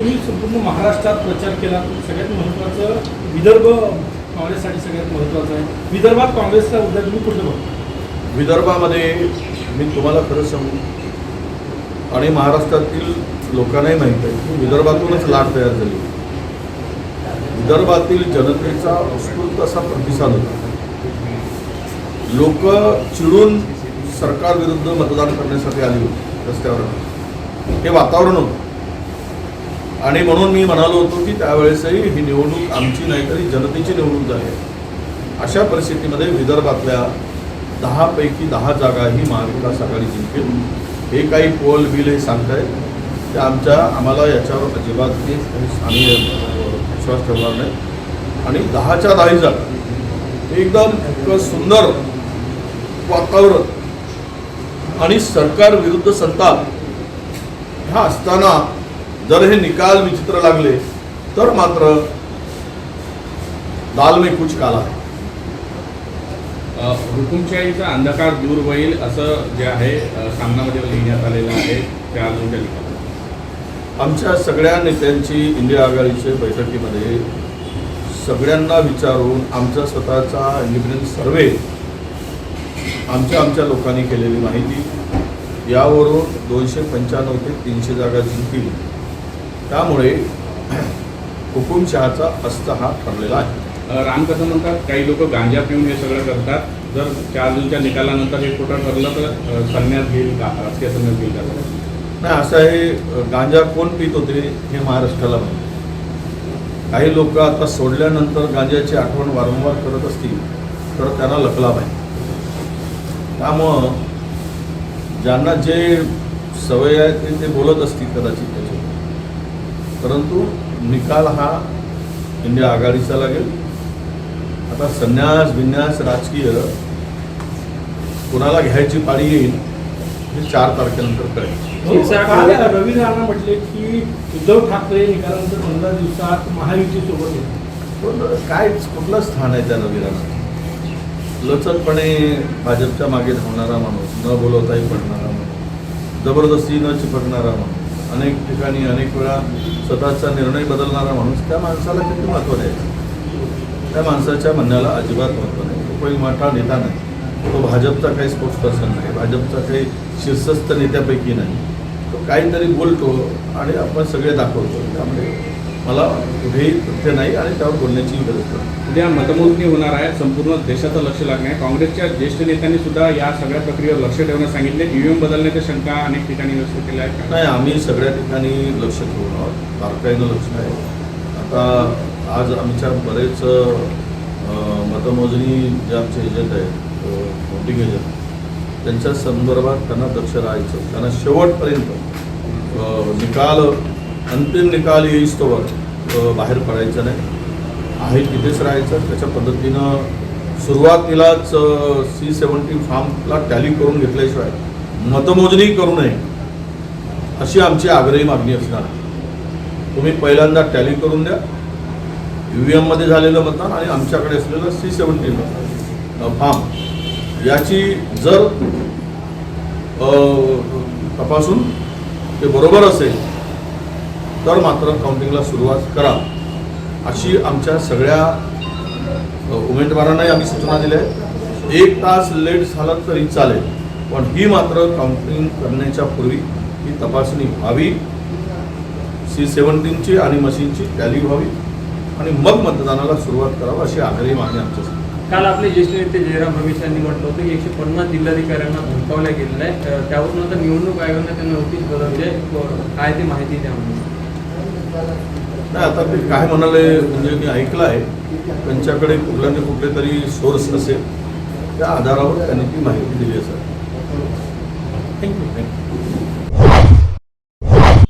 तुम्ही संपूर्ण महाराष्ट्रात प्रचार केला. सगळ्यात महत्त्वाचं विदर्भ काँग्रेससाठी सगळ्यात महत्त्वाचं आहे. विदर्भात काँग्रेसचा उद्या तुम्ही कुठं बघता? विदर्भामध्ये मी तुम्हाला खरं सांगू आणि महाराष्ट्रातील लोकांनाही माहीत आहे की विदर्भातूनच लाट तयार झाली. विदर्भातील जनतेचा उत्स्फूर्त असा प्रतिसाद होता. लोक चिडून सरकारविरुद्ध मतदान करण्यासाठी आली होती रस्त्यावर. हे वातावरण होतं. आणि म्हणून मी म्हणालो होतो की त्यावेळेसही ही निवडणूक आमची नाही तरी जनतेची निवडणूक झाली आहे. अशा परिस्थितीमध्ये विदर्भातल्या दहापैकी दहा जागा ही महाविकास आघाडी जिंकेल. हे काही पोल बिल हे सांगतायत. ते आमच्या आम्हाला याच्यावर अजिबात आम्ही विश्वास ठेवणार नाही आणि दहाच्या दहाही जागा एकदम इतकं सुंदर वातावरण आणि सरकार विरुद्ध संताप. ह्या असताना जर हे निकाल विचित्र लागले तर मात्र दाल में कुछ काला है हुकुमशाहीचा अंधकार दूर होईल असं जे आहे सामनामध्ये लिहिण्यात आलेलं आहे त्या अजूनच्या लिखाणात. आमच्या सगळ्या नेत्यांची इंडिया आघाडीच्या बैठकीमध्ये सगळ्यांना विचारून आमचा स्वतःचा इंडिपेंडन्स सर्वे आमच्या आमच्या लोकांनी केलेली माहिती यावरून दोनशे पंच्याण्णव ते तीनशे जागा जिंकतील. त्यामुळे हुकुमशहाचा अस्त हा ठरलेला आहे. राम कसं म्हणतात काही लोक गांजा पिऊन हे सगळं करतात. जर चार जूनच्या निकालानंतर हे खोटं ठरलं तर संन्यास घेईल का? राजकीय संन्यास घेईल का? नाही असं आहे गांजा कोण पित होते हे महाराष्ट्राला माहिती काही लोक आता सोडल्यानंतर गांजाची आठवण वारंवार करत असतील तर त्यांना लकलाभ आहे त्यामुळं ज्यांना जे सवय आहे ते ते बोलत असतील कदाचित त्याचे परंतु निकाल हा इंडिया आघाडीचा लागेल. आता संन्यास बिन्यास राजकीय कुणाला घ्यायची पाळी येईल हे चार तारखेनंतर कळेल. काल रवी राणा म्हटले की उद्धव ठाकरे निकालानंतर पंधरा दिवसात महायुतीसोबत येतील पण काय कुठलं स्थान आहे त्या रविराला लचकपणे भाजपच्या मागे धावणारा माणूस न बोलवताही पडणारा माणूस जबरदस्ती न चिपकणारा माणूस. अनेक ठिकाणी अनेक वेळा स्वतःचा निर्णय बदलणारा माणूस त्या माणसाला किती महत्त्व द्यायचं? त्या माणसाच्या म्हणण्याला अजिबात महत्त्व नाही. तो काही मोठा नेता नाही. तो भाजपचा काही स्पोर्ट्स पर्सन नाही. भाजपचा काही शीर्षस्थ नेत्यापैकी नाही. तो काहीतरी बोलतो आणि आपण सगळे दाखवतो. त्यामुळे मला कुठेही तथ्य नाही आणि त्यावर बोलण्याची गरज नाही. उद्या मतमोजणी होणार आहे. संपूर्ण देशाचं लक्ष लागणार आहे. काँग्रेसच्या ज्येष्ठ नेत्यांनी सुद्धा या सगळ्या प्रक्रियेवर लक्ष ठेवण्यास सांगितले. ईव्हीएम बदलण्याच्या शंका अनेक ठिकाणी व्यक्त केल्या आहेत. नाही आम्ही सगळ्या ठिकाणी लक्ष ठेवून आहोत. बारकाईनं लक्ष आहे. आता आज आमच्या बरेच मतमोजणी जे आमचे एजंट आहेत वोटिंग एजंट त्यांच्या संदर्भात त्यांना दक्ष राहायचं. त्यांना शेवटपर्यंत निकाल अंतिम निकाल येईस्तोवर बाहेर पडायचं नाही. आहे तिथेच राहायचं. त्याच्या पद्धतीनं सुरुवातीलाच सी सेवन्टी फॉर्मला टॅली करून घेतल्याशिवाय मतमोजणी करू नये अशी आमची आग्रही मागणी असणार. तुम्ही पहिल्यांदा टॅली करून द्या. यू व्ही एममध्ये झालेलं मतदान आणि आमच्याकडे असलेलं सी सेवन्टी फॉर्म याची जर तपासून ते बरोबर असेल तर मात्र काउंटिंगला सुरुवात करा. अशी आमच्या सगळ्या उमेदवारांनाही आम्ही सूचना दिल्या आहेत. एक तास लेट झाला तरी चालेल पण ही मात्र काउंटिंग करण्याच्या पूर्वी ही तपासणी व्हावी. सी सेवन्टीनची आणि मशीनची टॅली व्हावी आणि मग मतदानाला सुरुवात करावं अशी आग्रही मागणी आमच्या काल आपले ज्येष्ठ नेते जयराम रमेश यांनी म्हटलं होतं की एकशे पन्नास जिल्हाधिकाऱ्यांना धमकावल्या गेलेलं आहे त्यावरून आता निवडणूक आयोगाने त्यांना नोटीस बदलली आहे. काय ते माहिती द्या नाही आता ते काय म्हणाले म्हणजे मी ऐकलं आहे त्यांच्याकडे कुठल्या ना कुठले तरी सोर्स असेल त्या आधारावर त्यांनी ती माहिती दिली असेल थँक्यू थँक्यू